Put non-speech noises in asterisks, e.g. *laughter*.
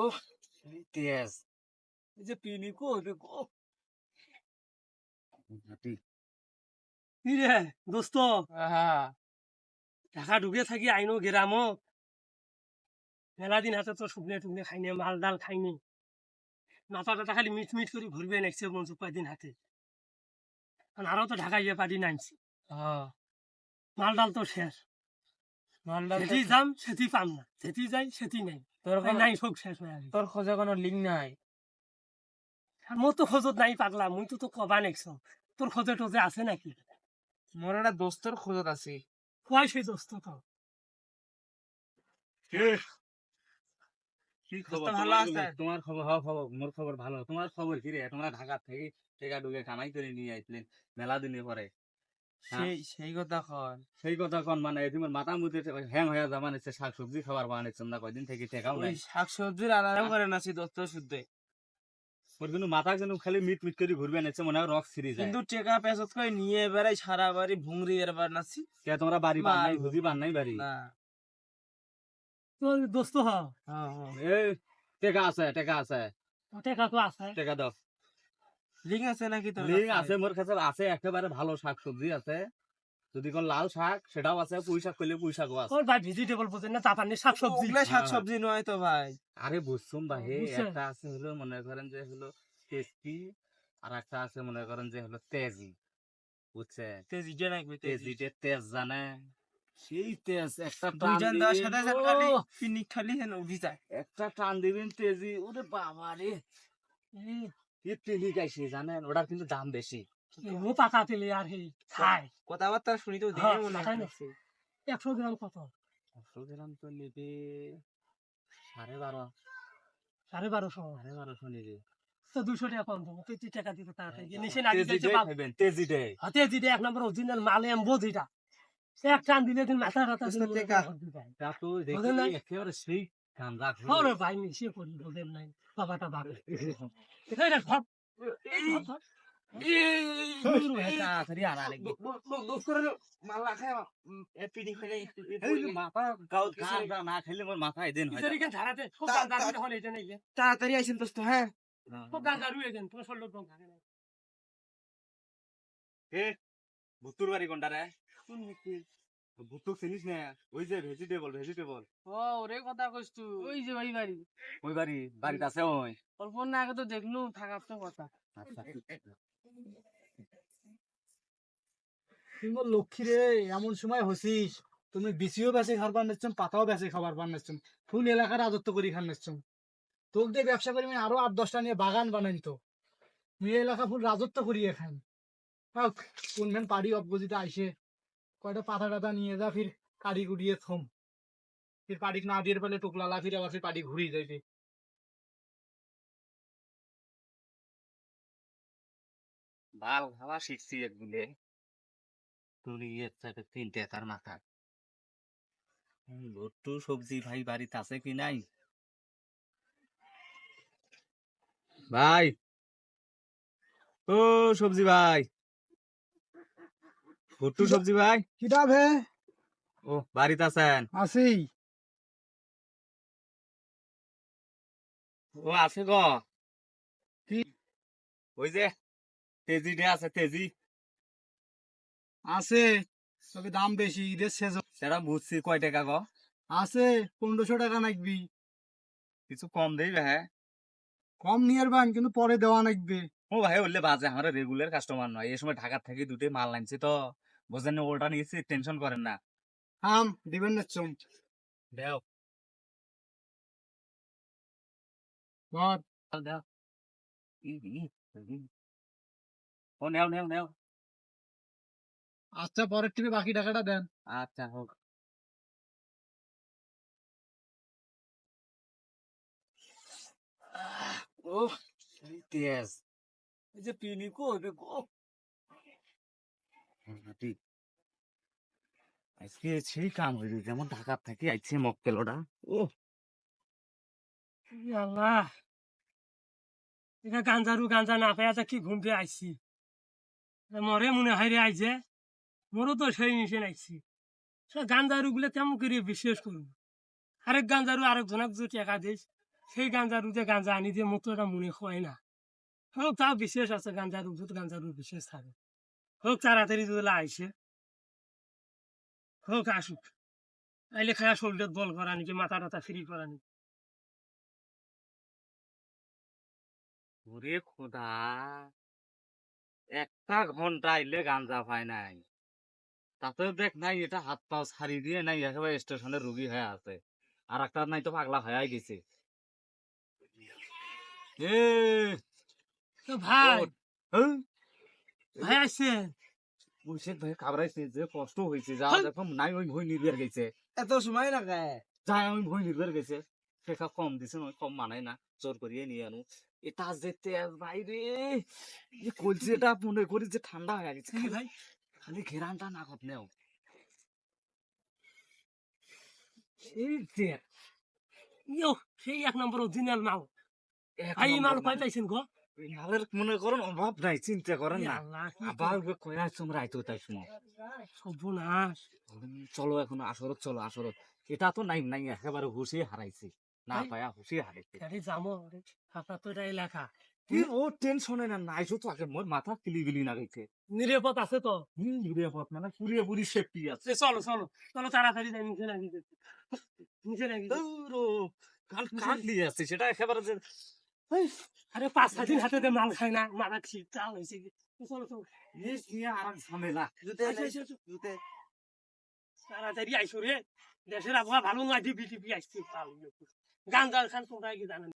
ও তেজ এই যে পিনি করবে গো? রে দোস্ত? ঢাকা ঢুকে থাকি আইনো গেরামত মেলা দিন হাতে তো শুকনে টুকনে খাইনি মাল ডাল খাইনি মাথা টাথা খালি মিট মিট করে ঘুরবে নেক্সট মঞ্চ কয়দিন হাতে। আর তো ঢাকা ইয়ে পাটি নাইছি। মাল ডাল তো শেষ। মালদা সেটি যাম সেটি পাম না। সেটি যাই সেটি নাই। তোর নাই সব শেষ হয়ে তোর খোঁজে কোনো লিঙ্ক নাই। মোর তো খোঁজত নাই পাগলা মুই তো তো কবা তোর খোঁজে টোজে আছে নাকি? মোর একটা দোস্তর খোঁজত আছে। কয় সেই দোস্ত তো কি? খবর ভালো তোমার আছে? তোমার খবর হওয়া খবর মোর খবর ভালো। তোমার খবর কি রে তোমরা ঢাকা থেকে টেকা ঢুকে কামাই করে নিয়ে আইছিলেন মেলা দিনে পরে। সেই সেই কথা কন। সেই কথা কোন মানে তোমার মাথা মুতে হ্যাং হয়ে যাবা নিচ্ছে শাক সবজি খাবার বানাইছো না কয়দিন থেকে টেকাও নাই। শাক সবজির আরাম করে নাছি দোস্ত শুদ্ধে। ওর কিন্তু মাথা কিন্তু খালি মিট মিট করে ঘুরবে নিচ্ছে মনে হয় রক সিরি যায়। কিন্তু টেকা পেছত করে নিয়ে বেড়াই সারা বাড়ি ভুংরি এরবার নাছি। কে তোমরা বাড়ি বান নাই। বান নাই বাড়ি? না। তো দোস্ত হ্যাঁ হ্যাঁ। এই টেকা আছে টেকা আছে। টেকা তো আছে। টেকা দাও। লিঙ্ক আছে নাকি তোর কাছে? আছে মোর কাছে আছে একেবারে ভালো শাক সবজি আছে। যদি কোন লাল শাক সেটাও আছে পুঁই শাক করলে পুঁই শাকও আছে। ভাই ভেজিটেবল বোঝেন না জাপানি শাক সবজি ওগুলা শাক। সবজি নয় তো ভাই। আরে বুঝছুম ভাই একটা আছে হলো মনে করেন যে হলো টেস্টি আর একটা আছে মনে করেন যে হলো তেজি। বুঝছে তেজি যে নাকি তেজি। তেজিতে তেজ জানে। সেই তেজ একটা টান সাথে খালি পিনিক খালি হেন উঠি যায়। একটা টান দিবেন তেজি ওরে বাবা রে কি তেলি জানেন? ওটার কিন্তু দাম বেশি। ও পাকা তেলে আর হে খায়। কথাবার্তা শুনি তো হ্যাঁ, দেখে মনে হচ্ছে একশো গ্রাম কত? একশো গ্রাম তো নেবে সাড়ে বারো। সাড়ে বারোশো। সাড়ে বারোশো নেবে। তো দুশো টাকা কম দেবো। তুই টাকা দিতে তাড়াতাড়ি নিচে না দিতে তেজি তেজি দে এক নম্বর অরিজিনাল মালে আমি বোঝিটা এক টান দিলে দিন মাথা রাতা দিন টেকা। তো দেখি একেবারে সেই রাখল ওরে ভাই মিশিয়ে করি বোঝেন নাই? বাবাটা বাবা। *laughs* এটা সব তাড়াতাড়ি আইসেন দোস্ত হ্যাঁ? ভুতুর বাড়ি কোনটা রে? ভুতুক চিনিস না? ওই যে ভেজিটেবল ভেজিটেবল ও ওরে কথা কইস তুই ওই যে ভাই বাড়ি। ওই বাড়ি বাড়িতে আছে ওই। অল্প না আগে তো দেখলু থাকার তো কথা। আচ্ছা। তুমি লক্ষ্মী রে এমন সময় হসিস তুমি বিচিও বেঁচে খাবার নিচ্ছম পাতাও বেঁচে খাবার বার নিচ্ছম ফুল এলাকার রাজত্ব করি খান নিচ্ছম তোক দিয়ে ব্যবসা করি মানে আরও আট দশটা নিয়ে বাগান বানাইন তো। এই এলাকা ফুল রাজত্ব করিয়ে খান হোক কোন মেন পাড়ি অপোজিটে আইসে। কয়টা পাতা টাতা নিয়ে যা, ফির কাড়ি গুড়িয়ে থম। ফির পাড়ি না দিয়ে পেলে টুকলালা ফির আবার ফির পাড়ি ঘুরিয়ে যাইবে ভালো খাওয়া শিখছি একগুলে তুলি একটা তিনটে তার মাথা। ভুট্টু, সবজি ভাই বাড়িতে আছে কি নাই? ভাই! ও, সবজি ভাই! ভুট্টু সবজি ভাই। কিটা ভে ও বাড়িতে আছেন? ও আছে গ। কি? ওই যে তেজি ডে আছে তেজি। আছে তবে দাম বেশি ঈদের শেষ সেটা বুঝছি কয় টাকা গ? আছে পনেরোশো টাকা নাকবি কিছু কম দেই হ্যাঁ? কম নিয়ে বান কিন্তু পরে দেওয়া নাকবে ও ভাই বললে বাজে আমার রেগুলার কাস্টমার নয়। এই সময় ঢাকা থেকে দুটোই মাল আনছি তো। বোঝেন না ওটা নিয়েছি টেনশন করেন না। আম দিবেন না চুম। দেও। দেও ও নেও নেও নেও। আচ্ছা পরের টিপে বাকি টাকাটা দেন। আচ্ছা হোক। ও তেজ। এই যে পিনি করবে গো। ঠিক আজকে সেই কাম হইল, যেমন ঢাকার থেকে আইছে মক্কেলটা ও আল্লাহ! এটা গাঞ্জারু গাঞ্জা না পাই কি ঘুমতে আইছি। মরে মনে হয় রে তো সেই আইছি। গাঞ্জারু গুলো কেমন করে বিশ্বাস করব? আরেক গাঞ্জারু আরেক জনক যে টাকা দিস সেই গাঞ্জা রুদে গাঞ্জা আনি দিয়ে মোক তো এটা মনে হয় না। হোক তাও বিশেষ আছে গাঞ্জা রুদ গাঞ্জা রুদ বিশেষ থাকে। হোক তাড়াতাড়ি যদি আইসে। হোক আসুক। আইলে খায়া শরীরত বল করা নাকি মাথা টাথা ফ্রি করা নাকি ওরে খোদা একটা ঘণ্টা আইলে গাঞ্জা পায় নাই। তাতে দেখ নাই এটা হাত পাও ছাড়ি দিয়ে নাই একেবারে স্টেশনে রুগী হয়ে আছে। আর একটা নাই তো পাগলা হয়ে গেছে। এ ভাই। হ্যাঁ? ভাই মুর্শিদ ভাই কাবরাইছে যে কষ্ট হয়েছে যা হ্যাঁ। নাই ওই ভই নির্বের গেছে। এত সময় লাগে। যাই আমি ভই নির্বের গেছে। সেটা কম দিছে নয় কম মানায় না জোর করিয়ে নিয়ে আনো। এটা যে তেজ ভাই রে কলজিটা মনে করি যে ঠান্ডা হয়ে গেছে। ভাই খালি ঘেরানটা না কত নেও। যে ইয়ো সেই এক নম্বর অরিজিনাল মাল। ভাই মাল কয় পাইছেন গো? মনে করেন অভাব নাই চিন্তা করেন না। আবার কয়া তোমরা আইতো তাই সময়। সর্বনাশ। চলো এখন আসরত চলো আসরত। এটা তো নাই নাই একেবারে হুশে হারাইছে। না পায়া হুশে হারাইছে। আপনার তো এটা এলাকা কি ও টেনশনে না নাইছো তো আগে মোর মাথা কিলি বিলি না গেছে। নিরাপদ আছে তো? হুম ঘুরে মানে পুরিয়ে পুরি সেফটি আছে। চলো চলো চলো তাড়াতাড়ি যাই নিচে নাকি নিচে নাকি কাল নিয়ে আসছে সেটা একেবারে যে আরে পাঁচ সাত দিন হাতে মাল খাই না মারা খির চাল হয়েছে? চলো চলো। ইস নিয়ে আর এক ঝামেলা আচ্ছা, আচ্ছা, আচ্ছা। তাড়াতাড়ি আইসো রে। দেশের আবহাওয়া ভালো নয় ডিপি টিপি আসছে। গান গান খান তোমরা কি জানেন?